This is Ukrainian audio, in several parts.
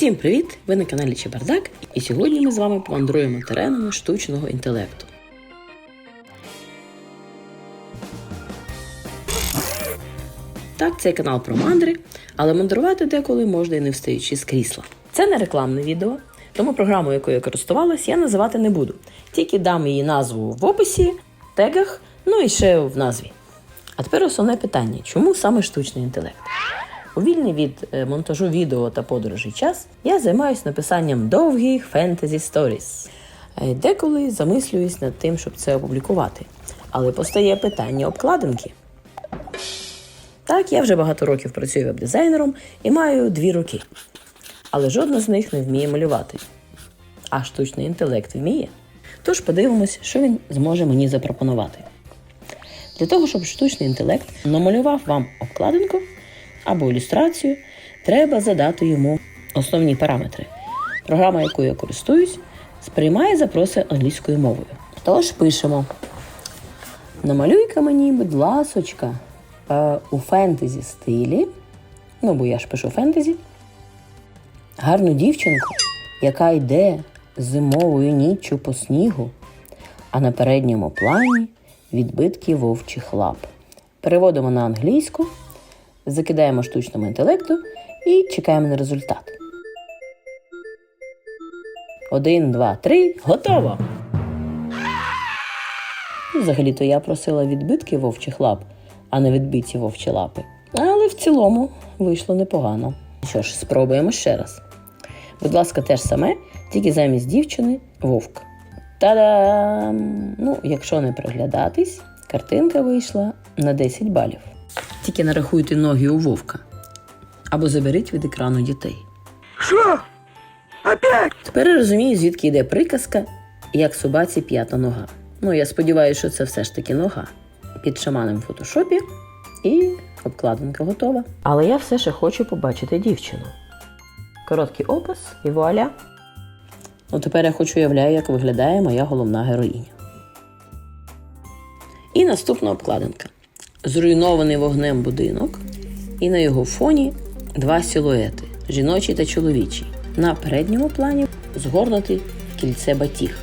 Всім привіт! Ви на каналі Чебардак, і сьогодні ми з вами помандруємо теренами штучного інтелекту. Так, цей канал про мандри, але мандрувати деколи можна і не встаючи з крісла. Це не рекламне відео, тому програму, якою я користувалась, я називати не буду. Тільки дам її назву в описі, тегах, ну і ще в назві. А тепер основне питання: чому саме штучний інтелект? У вільний від е, монтажу відео та подорожей час я займаюся написанням довгих фентезі сторіс. Е, Деколи замислююсь над тим, щоб це опублікувати. Але постає питання обкладинки. Так, я вже багато років працюю веб-дизайнером і маю дві руки. Але жодна з них не вміє малювати. А штучний інтелект вміє. Тож подивимось, що він зможе мені запропонувати. Для того, щоб штучний інтелект намалював вам обкладинку або ілюстрацію, треба задати йому основні параметри. Програма, якою я користуюсь, сприймає запроси англійською мовою. Тож пишемо. Намалюй-ка мені, будь ласочка, е, у фентезі стилі, ну бо я ж пишу фентезі, гарну дівчинку, яка йде зимовою ніччю по снігу, а на передньому плані відбитки вовчих лап. Переводимо на англійську, закидаємо штучному інтелекту і чекаємо на результат. Один, два, три, готово! Ну, Взагалі-то я просила відбитки вовчих лап, а не відбиті вовчі лапи. Але в цілому вийшло непогано. Що ж, спробуємо ще раз. Будь ласка, те ж саме, тільки замість дівчини вовк. Та-дам! Ну, якщо не приглядатись, картинка вийшла на 10 балів. Тільки нарахуйте ноги у вовка. Або заберіть від екрану дітей. Що? Опять? Тепер я розумію, звідки йде приказка, як собаці п'ята нога. Ну, я сподіваюся, що це все ж таки нога. Під шаманом в фотошопі і обкладинка готова. Але я все ще хочу побачити дівчину. Короткий опис і вуаля. Ну, тепер я хоч уявляю, як виглядає моя головна героїня. І наступна обкладинка. Зруйнований вогнем будинок, і на його фоні два силуети жіночий та чоловічий. На передньому плані згорнутий в кільце батіг.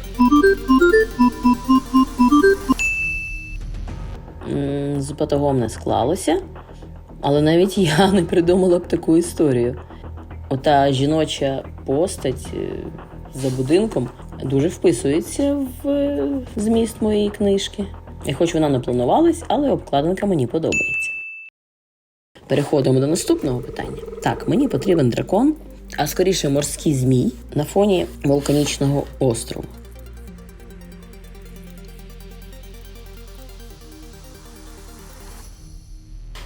З батогом не склалося, але навіть я не придумала б таку історію. Ота жіноча постать е, за будинком дуже вписується в е, зміст моєї книжки. І хоч вона не планувалась, але обкладинка мені подобається. Переходимо до наступного питання. Так, мені потрібен дракон, а скоріше морський змій на фоні вулканічного острову.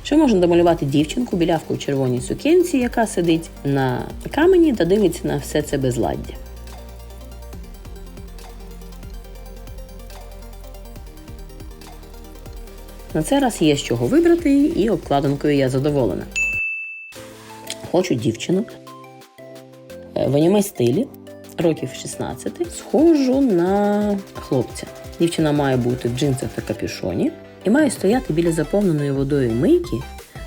Що можна домалювати дівчинку, білявку у червоній сукенці, яка сидить на камені та дивиться на все це безладдя. На цей раз є з чого вибрати, і обкладинкою я задоволена. Хочу дівчину е, в аніме стилі, років 16, схожу на хлопця. Дівчина має бути в джинсах та капюшоні і має стояти біля заповненої водою мийки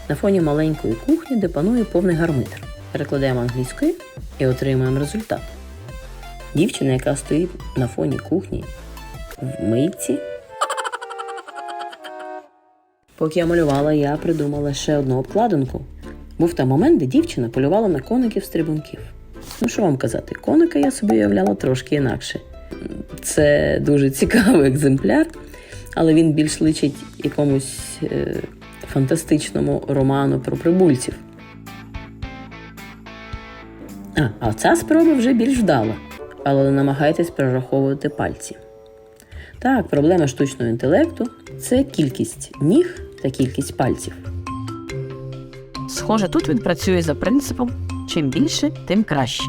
на фоні маленької кухні, де панує повний гармидер. Перекладаємо англійською і отримуємо результат. Дівчина, яка стоїть на фоні кухні в мийці. Поки я малювала, я придумала ще одну обкладинку. Був там момент, де дівчина полювала на коників-стрибунків. Ну, що вам казати, коника я собі уявляла трошки інакше. Це дуже цікавий екземпляр, але він більш личить якомусь е, фантастичному роману про прибульців. А, а ця спроба вже більш вдала, але намагайтесь перераховувати пальці. Так, проблема штучного інтелекту це кількість ніг та кількість пальців. Схоже, тут він працює за принципом чим більше, тим краще.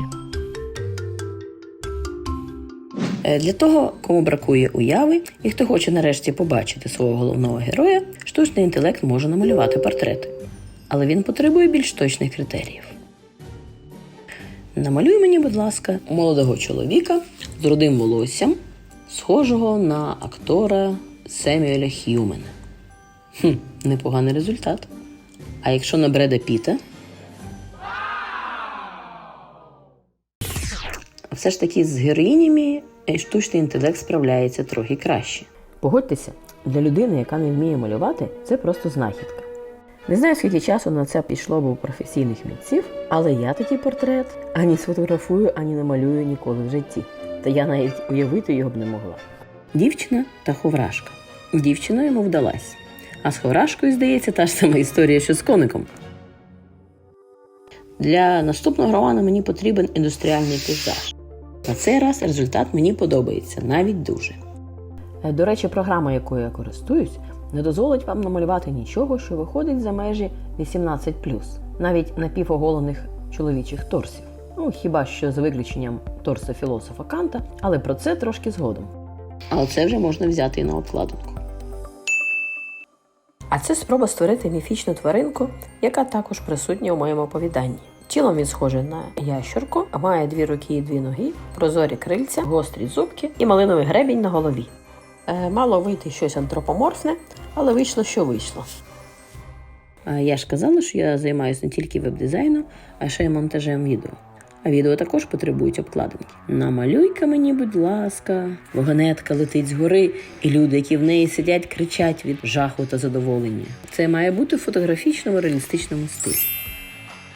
Е, Для того, кому бракує уяви і хто хоче нарешті побачити свого головного героя, штучний інтелект може намалювати портрет. Але він потребує більш точних критеріїв. Намалюй мені, будь ласка, молодого чоловіка з рудим волоссям, схожого на актора Семюеля Х'юмена. Хм, непоганий результат. А якщо на Бреда Піта, все ж таки з героїнями штучний інтелект справляється трохи краще. Погодьтеся, для людини, яка не вміє малювати, це просто знахідка. Не знаю, скільки часу на це пішло б у професійних митців, але я такий портрет ані сфотографую, ані намалюю ніколи в житті. Та я навіть уявити його б не могла. Дівчина та ховрашка. Дівчина йому вдалась. А з ховрашкою, здається, та ж сама історія, що з коником. Для наступного роману мені потрібен індустріальний пейзаж. На цей раз результат мені подобається навіть дуже. Е, До речі, програма, якою я користуюсь, не дозволить вам намалювати нічого, що виходить за межі 18 навіть напівоголених чоловічих торсів. Ну, хіба що за виключенням торса філософа Канта, але про це трошки згодом. Але це вже можна взяти і на обкладинку. А це спроба створити міфічну тваринку, яка також присутня у моєму оповіданні. Тілом він схожий на ящурку, а має дві руки і дві ноги, прозорі крильця, гострі зубки і малиновий гребінь на голові. Е, мало вийти щось антропоморфне, але вийшло, що вийшло. Я ж казала, що я займаюся не тільки веб-дизайном, а ще й монтажем відео. А відео також потребують обкладинки. Намалюй-ка мені, будь ласка, вагонетка летить згори, і люди, які в неї сидять, кричать від жаху та задоволення. Це має бути в фотографічному реалістичному стилі.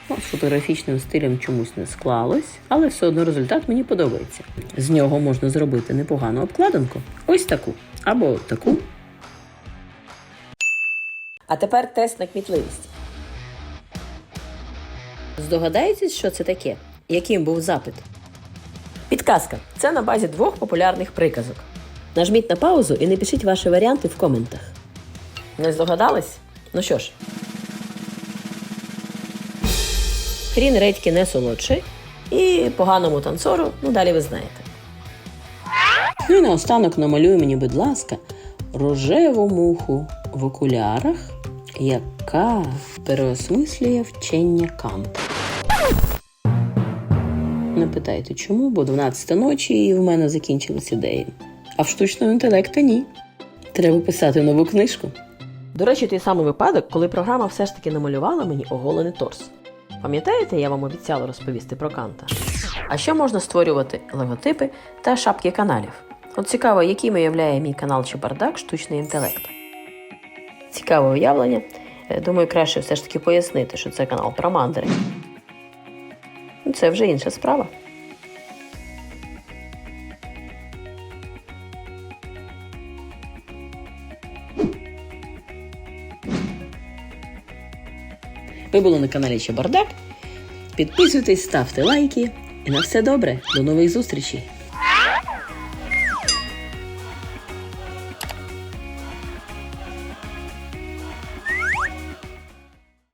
Ну, з фотографічним стилем чомусь не склалось, але все одно результат мені подобається. З нього можна зробити непогану обкладинку. Ось таку або таку. А тепер тест на кмітливість. Здогадаєтесь, що це таке? Яким був запит? Підказка. Це на базі двох популярних приказок. Нажміть на паузу і напишіть ваші варіанти в коментах. Не здогадались? Ну що ж. Хрін редьки не солодший. І поганому танцору, ну далі ви знаєте. Ну і наостанок намалюй мені, будь ласка, рожеву муху в окулярах, яка переосмислює вчення Канта. Не питайте чому, бо 12 ночі і в мене закінчились ідеї. А в штучного інтелекта ні. Треба писати нову книжку. До речі, той самий випадок, коли програма все ж таки намалювала мені оголений торс. Пам'ятаєте, я вам обіцяла розповісти про Канта? А ще можна створювати логотипи та шапки каналів. От цікаво, яким уявляє мій канал чи бардак штучний інтелект. Цікаве уявлення. Е, Думаю, краще все ж таки пояснити, що це канал про мандри. Ну, Це вже інша справа. Ви були на каналі Чебардак. Підписуйтесь, ставте лайки. І на все добре. До нових зустрічей!